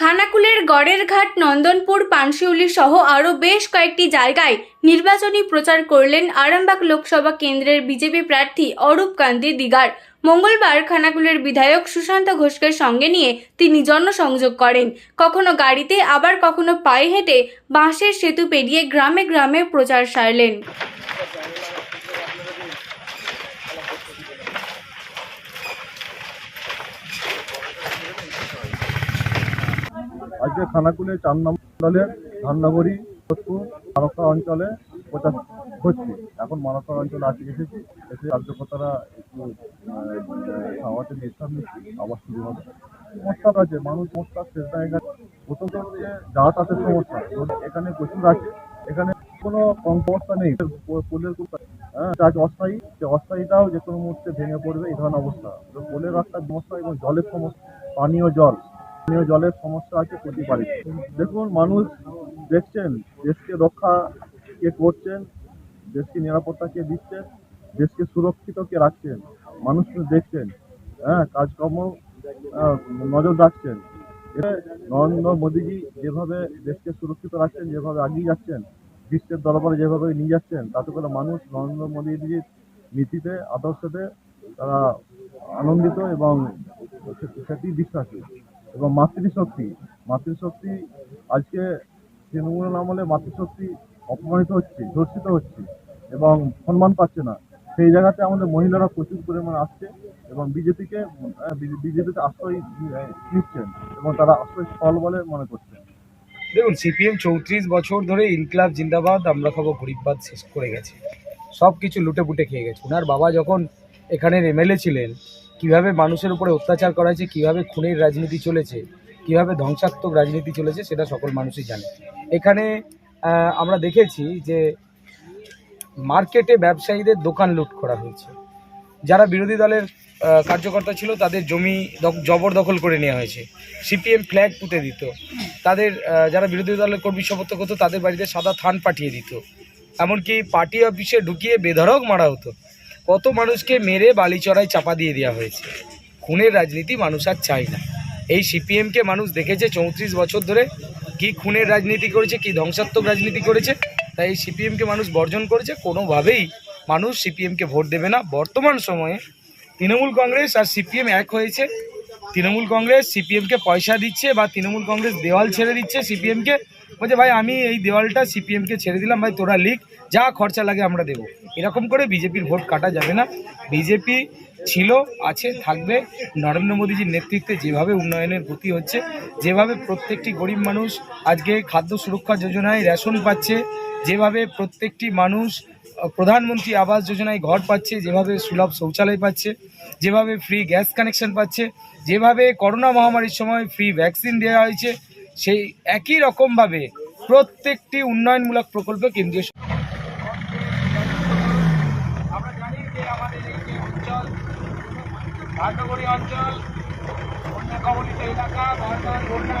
খানাকুলের গড়ের ঘাট, নন্দনপুর, পানশিউলি সহ আরও বেশ কয়েকটি জায়গায় নির্বাচনী প্রচার করলেন আরামবাগ লোকসভা কেন্দ্রের বিজেপি প্রার্থী অরূপ কান্তি দিগার। মঙ্গলবার খানাকুলের বিধায়ক সুশান্ত ঘোষকে সঙ্গে নিয়ে তিনি জনসংযোগ করেন। কখনো গাড়িতে, আবার কখনো পায়ে হেঁটে বাঁশের সেতু পেরিয়ে গ্রামে গ্রামে প্রচার সারলেন। আজকে খানাকুলে চার নম্বর ধাননগরী যোধপুর মানসা অঞ্চলে প্রচার হচ্ছে। এখন মানসা অঞ্চলে আজকে এসেছি, এসে কার্যকর্তারা একটু খাওয়াতে নিচ্ছি আবার শুরু হবে। সমস্যা আছে, মানুষ সমস্যা শেষ জায়গায় প্রথমত হচ্ছে যাতায়াতের সমস্যা। এখানে প্রচুর আছে, এখানে কোনো কম সমস্যা নেই। পোলের হ্যাঁ অস্থায়ী যে অস্থায়ীটাও যে কোনো মুহূর্তে ভেঙে পড়বে, এই ধরনের অবস্থা। পোলের রাস্তার সমস্যা এবং জলের সমস্যা, পানীয় জল। পানীয় জলের সমস্যা আছে প্রতি বাড়িতে দেখুন, মানুষ দেখছেন, দেশকে রক্ষা কে করছেন, দেশকে নিরাপত্তা কে দিচ্ছেন, দেশকে সুরক্ষিত কে রাখছেন, মানুষ দেখছেন হ্যাঁ কাজকর্ম নজর রাখছেন। নরেন্দ্র মোদীজি যেভাবে দেশকে সুরক্ষিত রাখছেন, যেভাবে এগিয়ে যাচ্ছেন, বিশ্বের দরবারে যেভাবে নিয়ে যাচ্ছেন, তাতে করে মানুষ নরেন্দ্র মোদীজির নীতিতে, আদর্শতে তারা আনন্দিত এবং সেটি বিশ্বাসী। এবং মাতৃশক্তি মাতৃশক্তি আজকে তৃণমূল আমলে মাতৃশক্তি অপমানিত হচ্ছে, ধর্ষিত হচ্ছে এবং সম্মান পাচ্ছে না। সেই জায়গাতে আমাদের মহিলারা প্রচুর পরিমাণে আসছে এবং বিজেপিকে বিজেপিতে আশ্রয় নিচ্ছেন এবং তারা আশ্রয় স্থল বলে মনে করছেন। দেখুন, সিপিএম চৌত্রিশ বছর ধরে ইনকলাব জিন্দাবাদ, আমরা খাব গরিববাদ শেষ করে গেছে। সব কিছু লুটে পুটে খেয়ে গেছে। ওনার বাবা যখন এখানের এমএলএ ছিলেন কীভাবে মানুষের উপরে অত্যাচার করা হয়েছে কীভাবে খুনের রাজনীতি চলেছে, কীভাবে ধ্বংসাত্মক রাজনীতি চলেছে, সেটা সকল মানুষই জানে। এখানে আমরা দেখেছি যে মার্কেটে ব্যবসায়ীদের দোকান লুট করা হয়েছে। যারা বিরোধী দলের কার্যকর্তা ছিল, তাদের জমি দখ- জবরদখল করে নেওয়া হয়েছে। সিপিএম ফ্ল্যাগ পুঁতে দিত। তাদের যারা বিরোধী দলের কর্মী সমর্থক হতো, তাদের বাড়িতে সাদা থান পাঠিয়ে দিত। এমনকি পার্টি অফিসে ঢুকিয়ে বেধড়ক মারা হতো। কত মানুষকে মেরে বালিচড়ায় চাপা দিয়ে দেওয়া হয়েছে? খুনের রাজনীতি মানুষ আর চায় না। এই সিপিএমকে মানুষ দেখেছে চৌত্রিশ বছর ধরে? কি খুনের রাজনীতি করেছে, কি ধ্বংসাত্মক রাজনীতি করেছে? তাই এই সিপিএমকে মানুষ বর্জন করেছে, কোনোভাবেই মানুষ সিপিএমকে ভোট দেবে না। বর্তমান সময়ে তৃণমূল কংগ্রেস আর সিপিএম এক হয়েছে। তৃণমূল কংগ্রেস সিপিএমকে পয়সা দিচ্ছে বা তৃণমূল কংগ্রেস দেওয়াল ছেড়ে দিচ্ছে সিপিএমকে বলছে, ভাই, আমি এই দেওয়ালটা সিপিএমকে ছেড়ে দিলাম, ভাই, তোরা লিখ, যা খরচা লাগে আমরা দেবো। এরকম করে বিজেপির ভোট কাটা যাবে না। বিজেপি ছিল, আছে, থাকবে। নরেন্দ্র মোদীজির নেতৃত্বে যেভাবে উন্নয়নের গতি হচ্ছে, যেভাবে প্রত্যেকটি গরিব মানুষ আজকে খাদ্য সুরক্ষা যোজনায় রেশন পাচ্ছে, যেভাবে প্রত্যেকটি মানুষ প্রধানমন্ত্রী আবাস যোজনায় ঘর পাচ্ছে, যেভাবে সুলভ শৌচালয় পাচ্ছে, যেভাবে ফ্রি গ্যাস কানেকশন পাচ্ছে, যেভাবে করোনা মহামারীর সময় ফ্রি ভ্যাকসিন দেওয়া হয়েছে সেই একই রকমভাবে প্রত্যেকটি উন্নয়নমূলক প্রকল্প কেন্দ্রীয় আমরা অঞ্চল এলাকা বারবার বন্যা